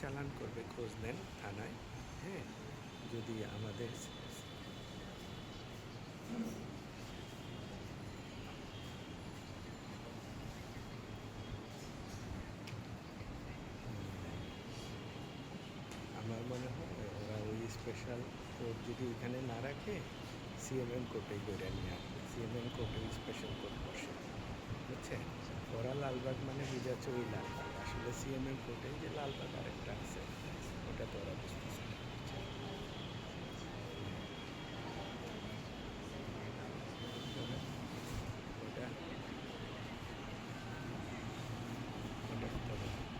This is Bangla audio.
চালান করবে, খোঁজ নেন থানায় হ্যাঁ? যদি আমাদের আমার মনে হয় ওরা ওই স্পেশাল কোর্ট যদি এখানে না রাখে সিএমএম কোর্টেই করে নিয়ে আসবে। সিএমএম কোর্টে স্পেশাল কোর্ট বসে, বুঝছেন? ওরা লালবাগ মানে বুঝাচ্ছে ওই লালবাগ। আসলে সিএমএম কোর্টে যে লালবাগ